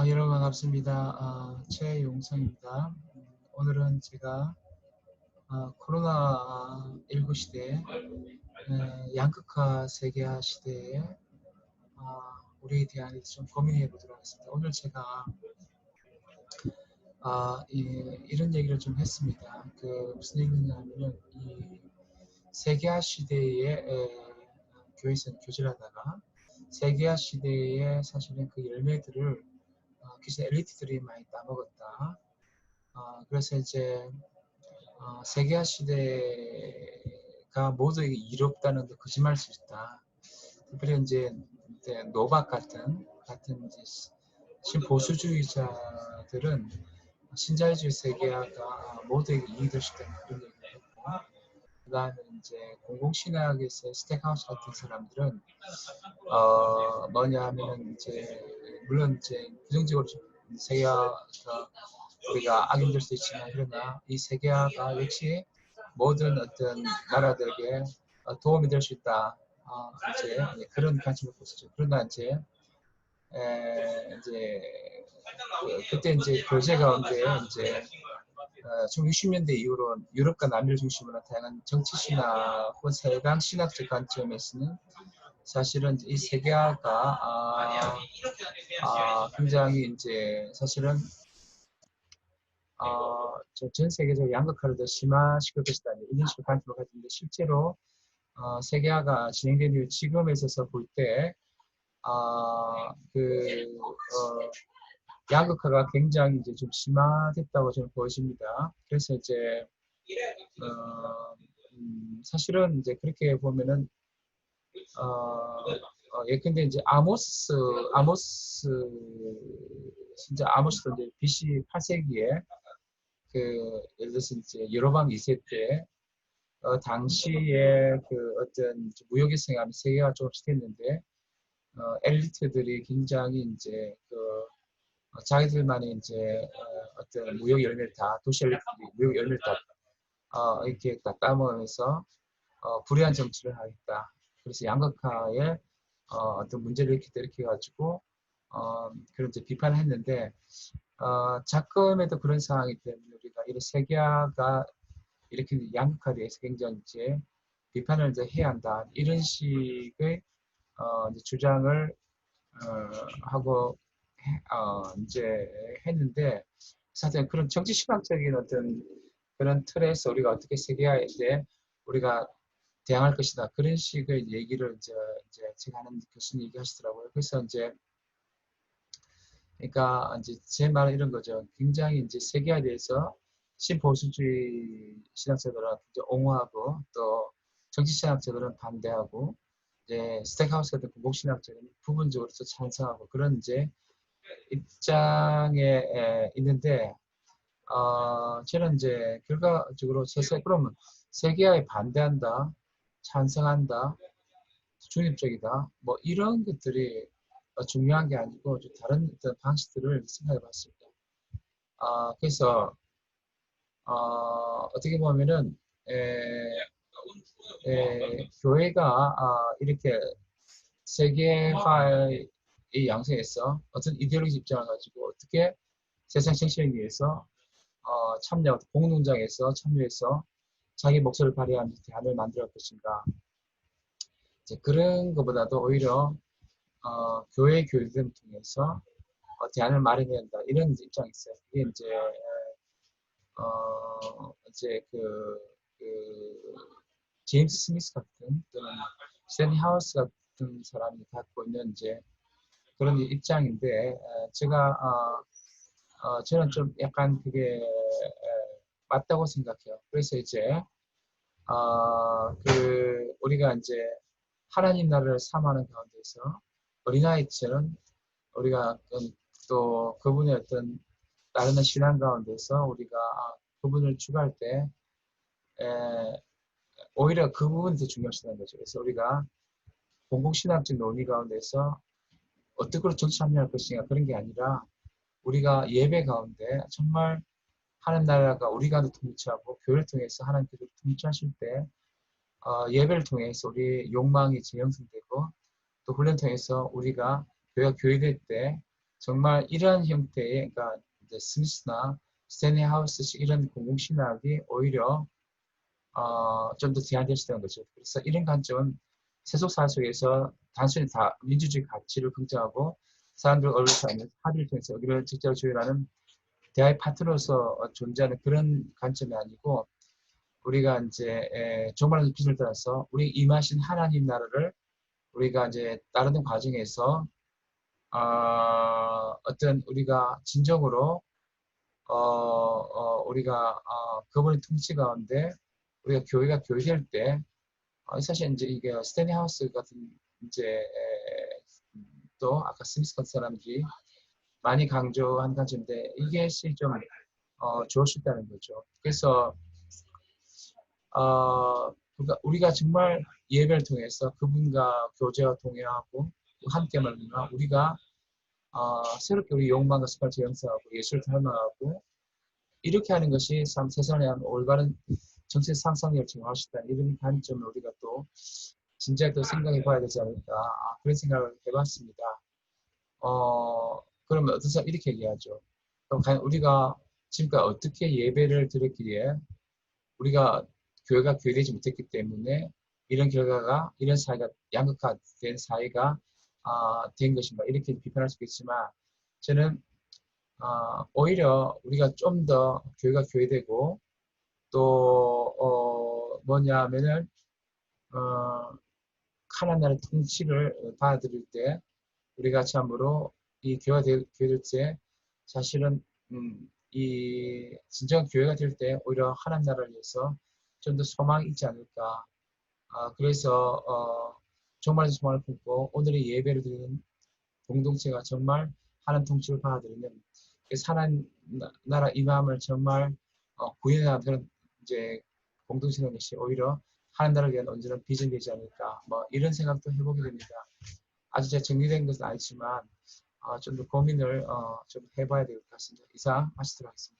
아, 여러분 반갑습니다. 아, 최용성입니다. 음, 오늘은 제가 아, 코로나19 시대, 에, 양극화 세계화 시대에 아, 우리에 대한 좀 고민해 보도록 하겠습니다. 오늘 제가 아, 이, 이런 얘기를 좀 했습니다. 그 무슨 얘기냐면은 이 세계화 시대에 에, 교회에서 교제를 하다가 세계화 시대에 사실은 그 열매들을 어, 기존 엘리트들이 많이 따먹었다. 어, 그래서 이제 어, 세계화 시대가 모두에게 이롭다는 데 거짓말일 수 있다. 특별히 이제, 노박 같은 같은 이제 신보수주의자들은 신자유주의 세계화가 모두에게 이익될 수 있다는 그런 얘기를 했고 그 다음에 이제 공공신학에서 스택하우스 같은 사람들은 어 뭐냐 하면은 이제 물론 이제 부정적으로 세계화가 우리가 악용될 수 있지만 그러나 이 세계화가 역시 모든 어떤 나라들에게 도움이 될 수 있다. 어, 이제 그런 관심을 보시죠. 그러나 이제 에, 이제 그, 때 이제 교제 가운데 이제 어, 1960년대 이후로 유럽과 남미를 중심으로 다양한 정치 신학 혹은 세강 신학적 관점에서는 사실은 이 세계화가 아, 아, 굉장히 이제 사실은 어, 전 세계적으로 양극화를 더 심화시킬 것이다. 이런 식으로 관점을 가지는데 실제로 어, 세계화가 진행된 이후 지금에 있어서 볼 때 아, 그 어, 양극화가 굉장히 이제 좀 심화됐다고 저는 보여집니다. 그래서 이제 어, 음, 사실은 이제 그렇게 보면은 어, 어 예컨대 이제 아모스 아모스 진짜 아모스도 이제 BC 8세기에 그 예를 들어서 이제 여로방 2세 때 어, 당시에 그 어떤 무역의 생활이 세계화 조금씩 됐는데 어, 엘리트들이 굉장히 이제 그 어, 자기들만의 이제 어, 떤 무역 열매를 다 도시 엘리트들이 무역 열매를 다 어, 이렇게 다 따먹으면서 어, 불의한 정치를 하겠다. 그래서 양극화에 어, 어떤 문제를 이렇게 일으켜 가지고 어, 그런 이제 비판을 했는데 어, 작금에도 그런 상황이기 때문에 우리가 이런 세계화가 이렇게 양극화돼서 굉장히 이제 비판을 이제 해야 한다. 이런 식의 어, 이제 주장을 어, 하고 해, 어, 이제 했는데 사실 그런 정치 신학적인 어떤 그런 틀에서 우리가 어떻게 세계화에 대해 우리가 대항할 것이다 그런 식의 얘기를 이제, 이제 제가 하는 교수님 얘기하시더라고요. 그래서 이제 그러니까 이제 제 말은 이런 거죠. 굉장히 이제 세계화에 대해서 신보수주의 신학자들은 옹호하고 또 정치 신학자들은 반대하고 이제 스택하우스 같은 공공신학자들은 부분적으로 또 찬성하고 그런 이제 입장에 있는데 어, 저는 이제 결과적으로 세세 그러면 세계화에 반대한다, 찬성한다, 중립적이다, 뭐 이런 것들이 중요한 게 아니고 좀 다른 어떤 방식들을 생각해 봤습니다. 어, 그래서 어, 어떻게 보면은 에, 에, 교회가 아, 이렇게 세계화의 양성에서 어떤 이데올로기 입장을 가지고 어떻게 세상 정치를 위해서 어, 참여, 공농장에서 참여해서 자기 목소리를 발휘하는 대안을 만들어 갈 것인가. 이제 그런 것보다도 오히려 어, 교회 교육을 통해서 어, 대안을 마련해야 한다. 이런 입장이 있어요. 이게 이제, 어, 이제 그, 그, 제임스 스미스 같은 또는 스탠리 하우스 같은 사람이 갖고 있는 이제 그런 입장인데, 제가, 어, 어, 저는 좀 약간 그게 맞다고 생각해요. 그래서 이제, 어, 그, 우리가 이제 하나님 나라를 삼하는 가운데서 어린아이처럼 우리가 또 그분의 어떤 다른 신앙 가운데서 우리가 그분을 추구할 때 에, 오히려 그 부분이 더 중요하다는 거죠. 그래서 우리가 공공신학적 논의 가운데서 어떻게 정치 참여할 것인가 그런 게 아니라 우리가 예배 가운데 정말 하나님 나라가 우리 가운데 통치하고 교회를 통해서 하나님께서 통치하실 때 어, 예배를 통해서 우리 욕망이 재형성되고 또 훈련 통해서 우리가 교회가 교회될 때 정말 이런 형태의 그러니까 스미스나 스탠리 하우스식 이런 공공신학이 오히려 어, 좀 더 제한될 수 있다는 거죠. 그래서 이런 관점은 세속사 속에서 단순히 다 민주주의 가치를 긍정하고 사람들 수 있는 합의를 통해서 여기를 직접 조율하는 대화의 파트너로서 존재하는 그런 관점이 아니고 우리가 이제 에, 정말 빛을 따라서 우리 임하신 하나님 나라를 우리가 이제 따르는 과정에서 어, 어떤 우리가 진정으로 어, 어, 우리가 어, 그분의 통치 가운데 우리가 교회가 교회될 때 어, 사실 이제 이게 스탠리 하우스 같은 이제 에, 또 아까 스미스 같은 사람들이 많이 강조한 관점인데 이게 실좀 어, 좋을 수 있다는 거죠. 그래서 어, 그러니까 우리가 정말 예배를 통해서 그분과 교제와 동행하고 함께 말미암아 우리가 어, 새롭게 우리 욕망과 습관을 재형성하고 예술을 닮아가고 이렇게 하는 것이 참 세상에 한 올바른 정치 상상력을 증화할 수 있다는 이런 관점을 우리가 또 진지하게 또 생각해 봐야 되지 않을까 아, 그런 생각을 해봤습니다. 어, 그러면 어떤 사람 이렇게 얘기하죠. 그럼 우리가 지금까지 어떻게 예배를 드렸기에 우리가 교회가 교회되지 못했기 때문에 이런 결과가 이런 사회가 양극화된 사회가 어, 된 것인가 이렇게 비판할 수 있겠지만 저는 어, 오히려 우리가 좀 더 교회가 교회되고 또 어, 뭐냐 하면은 어, 하나나라의 통치를 받아들일 때 우리가 참으로 이 교회가 교회될 때 사실은 음, 이 진정 교회가 될 때 오히려 하나님 나라를 위해서 좀 더 소망이 있지 않을까. 아, 그래서 어, 정말 소망을 품고 오늘의 예배를 드리는 공동체가 정말 하나님 통치를 받아들이는 하나님 나라 임함을 정말 어, 구현하는 그런 이제 공동체는 것이 오히려 하나님 나라를 위한 언제나 비전이 되지 않을까. 뭐 이런 생각도 해보게 됩니다. 아주 제 정리된 것은 아니지만 어, 좀 더 고민을 어, 좀 해봐야 될 것 같습니다. 이상 마치도록 하겠습니다. 예.